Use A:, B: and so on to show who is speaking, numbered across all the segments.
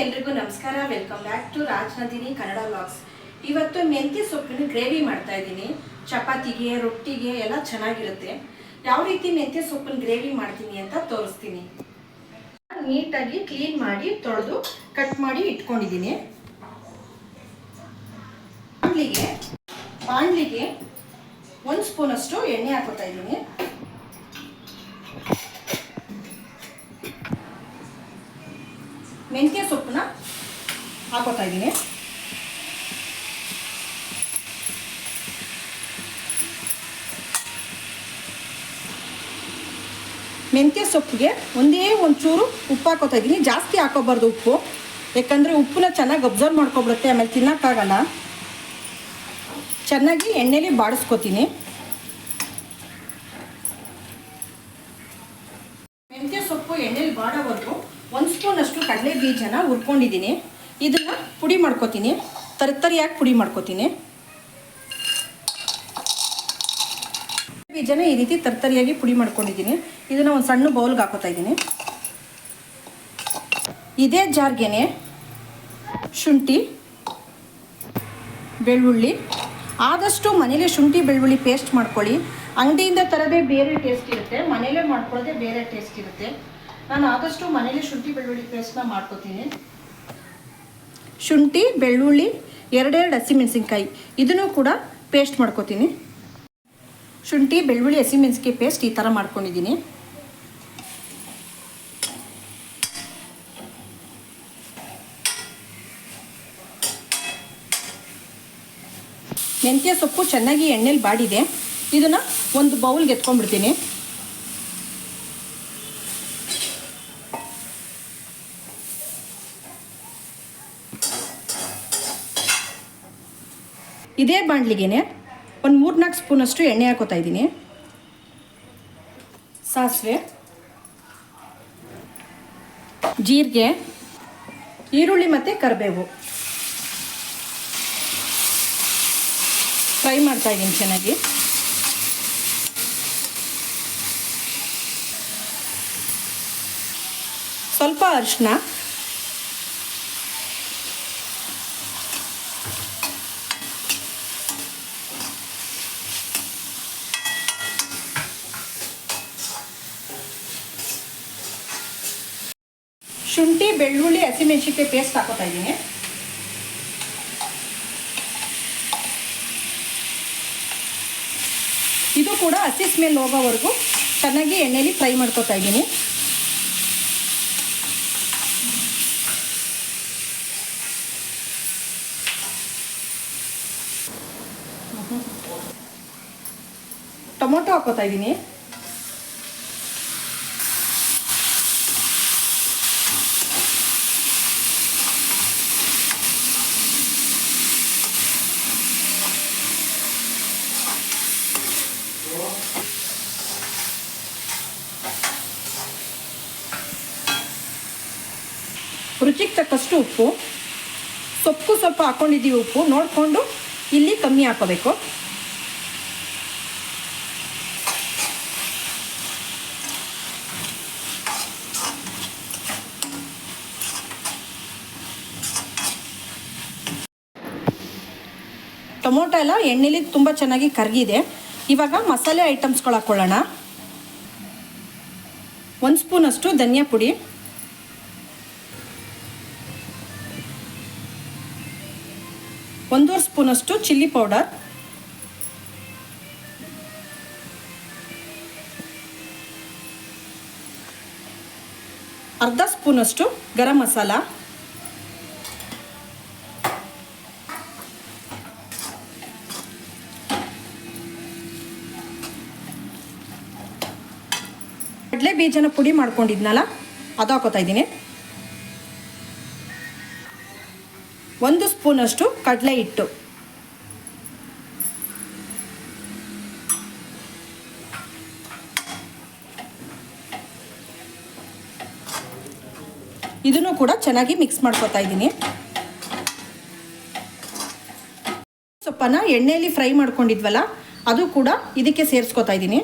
A: ಎಲ್ರಿಗೂ ನಮಸ್ಕಾರ. Welcome back to Rajanadini Kannada vlogs ಇವತ್ತು ಮೆಂತ್ಯ ಸೊಪ್ಪಿನ ಗ್ರೇವಿ ಮಾಡ್ತಾ ಇದ್ದೀನಿ. ಚಪಾತಿಗೆ, ರೊಟ್ಟಿಗೆ ಎಲ್ಲ ಚೆನ್ನಾಗಿರುತ್ತೆ. ಯಾವ ರೀತಿ ಮೆಂತ್ಯ ಸೊಪ್ಪಿನ ಗ್ರೇವಿ ಮಾಡ್ತೀನಿ ಅಂತ ತೋರಿಸ್ತೀನಿ. ನೀಟಾಗಿ ಕ್ಲೀನ್ ಮಾಡಿ ತೊಳೆದು ಕಟ್ ಮಾಡಿ ಇಟ್ಕೊಂಡಿದ್ದೀನಿ. ಬಾಣಲಿಗೆ ಬಾಣಲಿಗೆ ಒಂದು ಸ್ಪೂನಷ್ಟು ಎಣ್ಣೆ ಹಾಕೋತಾ ಇದ್ದೀನಿ. ಮೆಂತ್ಯ ಸೊಪ್ಪನ್ನ ಹಾಕೋತಾ ಇದ್ದೀನಿ. ಮೆಂತ್ಯ ಸೊಪ್ಪಿಗೆ ಒಂದೇ ಒಂಚೂರು ಉಪ್ಪು ಹಾಕೋತಾ ಇದ್ದೀನಿ. ಜಾಸ್ತಿ ಹಾಕೋಬಾರ್ದು ಉಪ್ಪು. ಯಾಕಂದರೆ ಉಪ್ಪನ್ನ ಚೆನ್ನಾಗಿ ಅಬ್ಸರ್ವ್ ಮಾಡ್ಕೊಬಿಡುತ್ತೆ, ಆಮೇಲೆ ತಿನ್ನೋಕ್ಕಾಗಲ್ಲ. ಚೆನ್ನಾಗಿ ಎಣ್ಣೆಲಿ ಬಾಡಿಸ್ಕೊತೀನಿ ಮೆಂತ್ಯ ಸೊಪ್ಪು ಎಣ್ಣೆಲಿ ಬಾಡೋವರೆಗೂ ಒಂದು ಸ್ಪೂನಷ್ಟು ಕಡಲೆ ಬೀಜನ ಹುರ್ಕೊಂಡಿದ್ದೀನಿ ಇದನ್ನು ಪುಡಿ ಮಾಡ್ಕೊತೀನಿ. ತರ್ತರಿಯಾಗಿ ಪುಡಿ ಮಾಡ್ಕೊತೀನಿ. ಬೀಜನ ಈ ರೀತಿ ತರ್ತರಿಯಾಗಿ ಪುಡಿ ಮಾಡ್ಕೊಂಡಿದ್ದೀನಿ. ಇದನ್ನು ಒಂದು ಸಣ್ಣ ಬೌಲ್ಗೆ ಹಾಕೋತಾ ಇದ್ದೀನಿ. ಇದೇ ಜಾರ್ಗೆನೆ ಶುಂಠಿ, ಬೆಳ್ಳುಳ್ಳಿ. ಆದಷ್ಟು ಮನೇಲೆ ಶುಂಠಿ, ಬೆಳ್ಳುಳ್ಳಿ ಪೇಸ್ಟ್ ಮಾಡ್ಕೊಳ್ಳಿ. ಅಂಗಡಿಯಿಂದ ತರದೇ ಬೇರೆ ಟೇಸ್ಟ್ ಇರುತ್ತೆ. ಮನೇಲೆ ಮಾಡ್ಕೊಳ್ಳೋದೇ ಬೇರೆ ಟೇಸ್ಟ್ ಇರುತ್ತೆ. ನಾನು ಆದಷ್ಟು ಮನೇಲಿ ಶುಂಠಿ, ಬೆಳ್ಳುಳ್ಳಿ ಪೇಸ್ಟ್ನ ಮಾಡ್ಕೋತೀನಿ. ಶುಂಠಿ, ಬೆಳ್ಳುಳ್ಳಿ, ಎರಡೆರಡು ಹಸಿಮೆಣಸಿನ್ಕಾಯಿ ಇದನ್ನು ಕೂಡ ಪೇಸ್ಟ್ ಮಾಡ್ಕೋತೀನಿ. ಶುಂಠಿ, ಬೆಳ್ಳುಳ್ಳಿ ಹಸಿಮೆಣಸಿನ್ಕಾಯಿ ಪೇಸ್ಟ್ ಈ ಥರ ಮಾಡ್ಕೊಂಡಿದ್ದೀನಿ. ಮೆಂತ್ಯ ಸೊಪ್ಪು ಚೆನ್ನಾಗಿ ಎಣ್ಣೆಲಿ ಬಾಡಿದೆ. ಇದನ್ನು ಒಂದು ಬೌಲ್ಗೆ ಎತ್ಕೊಂಡ್ಬಿಡ್ತೀನಿ. ಇದೇ ಬಾಣಲಿಗೆನೆ ಒಂದು ಮೂರ್ನಾಲ್ಕು ಸ್ಪೂನಷ್ಟು ಎಣ್ಣೆ ಹಾಕೋತಾ ಇದ್ದೀನಿ. ಸಾಸಿವೆ, ಜೀರಿಗೆ, ಈರುಳ್ಳಿ ಮತ್ತು ಕರಿಬೇವು. ಫ್ರೈ ಮಾಡ್ತಾ ಇದ್ದೀನಿ ಚೆನ್ನಾಗಿ. ಸ್ವಲ್ಪ ಅರಿಶಿನ ಶುಂಠಿ, ಬೆಳ್ಳುಳ್ಳಿ ಹಸಿಮೆಣಸಿನ್ಕಾಯಿ ಪೇಸ್ಟ್ ಹಾಕೋತಾ ಇದ್ದೀನಿ. ಇದು ಕೂಡ ಹಸಿ ಸ್ಮೆಲ್ ಹೋಗೋವರೆಗೂ ಚೆನ್ನಾಗಿ ಎಣ್ಣೆಲಿ ಫ್ರೈ ಮಾಡ್ಕೋತಾ ಇದ್ದೀನಿ. ಟೊಮೊಟೊ ಹಾಕೋತಾ ಇದ್ದೀನಿ. ರುಚಿಗೆ ತಕ್ಕಷ್ಟು ಉಪ್ಪು. ಸೊಪ್ಪು ಸ್ವಲ್ಪ ಹಾಕ್ಕೊಂಡಿದ್ದೀವಿ ಉಪ್ಪು. ನೋಡಿಕೊಂಡು ಇಲ್ಲಿ ಕಮ್ಮಿ ಹಾಕೋಬೇಕು. ಟೊಮೊಟೊ ಎಲ್ಲ ಎಣ್ಣೆಲಿ ತುಂಬ ಚೆನ್ನಾಗಿ ಕರಗಿದೆ. ಇವಾಗ ಮಸಾಲೆ ಐಟಮ್ಸ್ಗಳು ಹಾಕ್ಕೊಳ್ಳೋಣ ಒಂದು ಸ್ಪೂನಷ್ಟು ಧನಿಯಾ ಪುಡಿ. ಸ್ಪೂನಷ್ಟು ಚಿಲ್ಲಿ ಪೌಡರ್. ಅರ್ಧ ಸ್ಪೂನಷ್ಟು ಗರಂ ಮಸಾಲ. ಕಡಲೆ ಬೀಜನ ಪುಡಿ ಮಾಡ್ಕೊಂಡಿದ್ನಲ್ಲ, ಅದು ಹಾಕೋತಾ ಇದ್ದೀನಿ. ಒಂದು ಸ್ಪೂನಷ್ಟು ಕಡಲೆ ಹಿಟ್ಟು. ಇದನ್ನು ಕೂಡ ಚೆನ್ನಾಗಿ ಮಿಕ್ಸ್ ಮಾಡ್ಕೊತಾ ಇದ್ದೀನಿ. ಸೊಪ್ಪನ್ನ ಎಣ್ಣೆಯಲ್ಲಿ ಫ್ರೈ ಮಾಡ್ಕೊಂಡಿದ್ವಲ್ಲ, ಅದು ಕೂಡ ಇದಕ್ಕೆ ಸೇರಿಸ್ಕೊತಾ ಇದ್ದೀನಿ.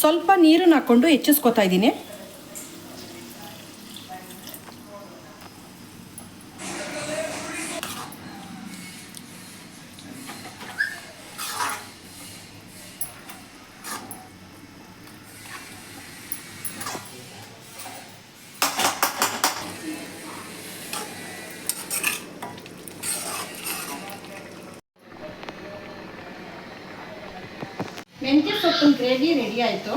A: ಸ್ವಲ್ಪ ನೀರನ್ನು ಹಾಕ್ಕೊಂಡು ಹೆಚ್ಚಿಸ್ಕೊತಾ ಇದ್ದೀನಿ. ಮೆಂತ್ಯ ಸೊಪ್ಪಿನ ಗ್ರೇವಿ ರೆಡಿ ಆಯಿತು.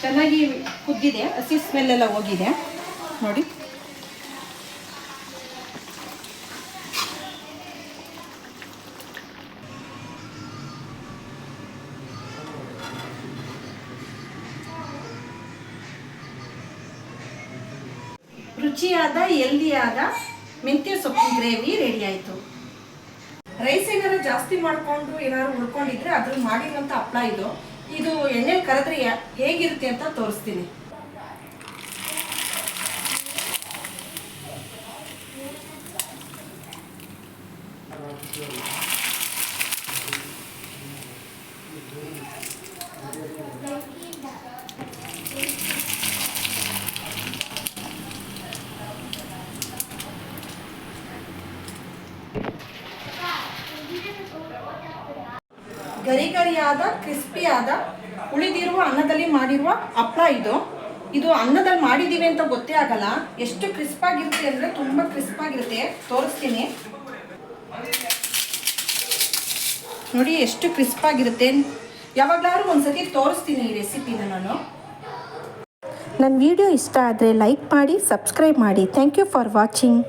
A: ಚೆನ್ನಾಗಿ ಕುದ್ದಿದೆ, ಹಸಿ ಸ್ಮೆಲ್ ಎಲ್ಲ ಹೋಗಿದೆ. ನೋಡಿ. ರುಚಿಯಾದ ಎಲ್ದಿಯಾದ ಮೆಂತ್ಯ ಸೊಪ್ಪಿನ ಗ್ರೇವಿ ರೆಡಿ ಆಯಿತು. ರೈಸ್ ಏನಾರು ಜಾಸ್ತಿ ಮಾಡಿಕೊಂಡು ಏನಾದ್ರು ಉಳ್ಕೊಂಡಿದ್ರೆ ಅದ್ರ ಮಾಡಿರುವಂತ ಹಪ್ಪಳ ಇದು. ಇದು ಎಣ್ಣೆ ಕರೆದ್ರೆ ಹೇಗಿರುತ್ತೆ ಅಂತ ತೋರಿಸ್ತೀನಿ. ಗರಿ ಗರಿಯಾದ ಕ್ರಿಸ್ಪಿಯಾದ, ಉಳಿದಿರುವ ಅನ್ನದಲ್ಲಿ ಮಾಡಿರುವ ಹಪ್ಪಳ ಇದು. ಇದು ಅನ್ನದಲ್ಲಿ ಮಾಡಿದ್ದೀವಿ ಅಂತ ಗೊತ್ತೇ ಆಗಲ್ಲ. ಎಷ್ಟು ಕ್ರಿಸ್ಪಾಗಿರುತ್ತೆ ಅಂದರೆ ತುಂಬ ಕ್ರಿಸ್ಪಾಗಿರುತ್ತೆ. ತೋರಿಸ್ತೀನಿ. ನೋಡಿ ಎಷ್ಟು ಕ್ರಿಸ್ಪಾಗಿರುತ್ತೆ. ಯಾವಾಗಲಾದ್ರೂ ಒಂದ್ಸತಿ ತೋರಿಸ್ತೀನಿ ಈ ರೆಸಿಪಿನ ನಾನು.
B: ನನ್ನ ವಿಡಿಯೋ ಇಷ್ಟ ಆದರೆ ಲೈಕ್ ಮಾಡಿ, ಸಬ್ಸ್ಕ್ರೈಬ್ ಮಾಡಿ. Thank you for watching